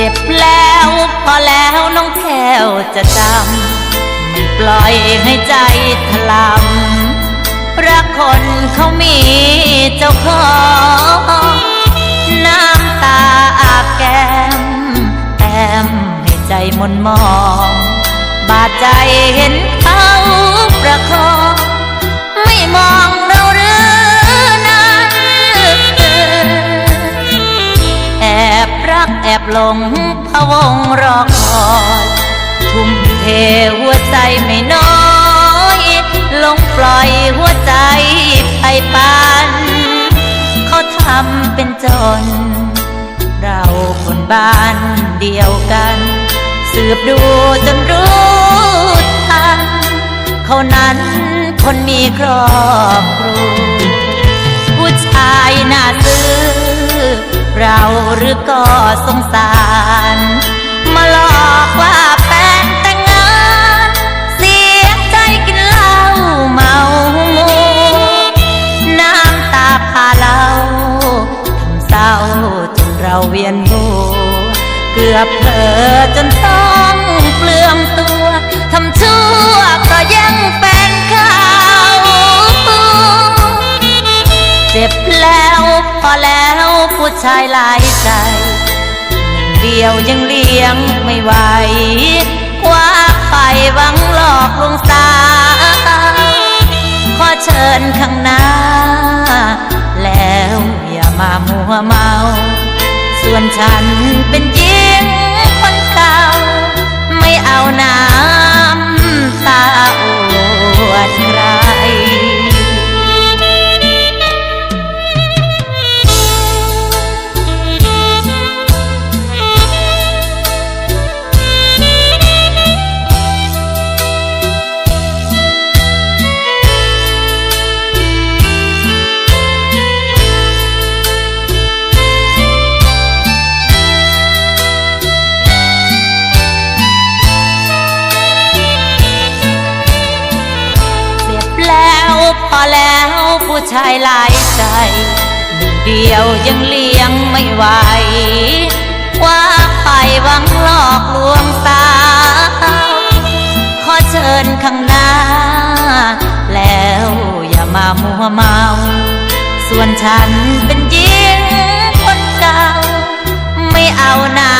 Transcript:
จ็บแล้ว พอแล้วน้องแก้วจะจำไม่ปล่อยให้ใจถลำรักคนเขามีเจ้าของน้ำตาอาบแก้มแต้มให้ใจมนมอง บาดใจเห็น รักแอบหลงพะวงรอคอยทุ่มเทหัวใจไม่น้อยลงปล่อยหัวใจไปปันเขาทำเป็นจน เราคนบ้านเดียวกัน สืบดูจนรู้ทันเขานั้นคนมีครอบครัวผู้ชายน่าซื้อเรา หรือก็สงสาร มาหลอกว่าแฟนแต่งงาน เสียใจกินเหล้าเมามัวน้ำตาพาเราทำเศร้าจนเราเวียนหัวเกือบเผลอจนต้องเปลืองต ชายหลายใจ เดียวยังเลี้ยงไม่ไหวคว้าไปหวังหลอกลวงสาขอเชิญข้างหน้า แล้วอย่ามามัวเมา ส่วนฉันเป็นหญิงคนเก่า ไม่เอาน้ำ พอแล้วผู้ชายหลายใจหนึ่งเดียวยังเลี้ยงไม่ไหวว่าไปหวังหลอกลวงสาวขอเชิญข้างหน้า แล้วอย่ามามัวเมา ส่วนฉันเป็นหญิงคนเก่า ไม่เอานา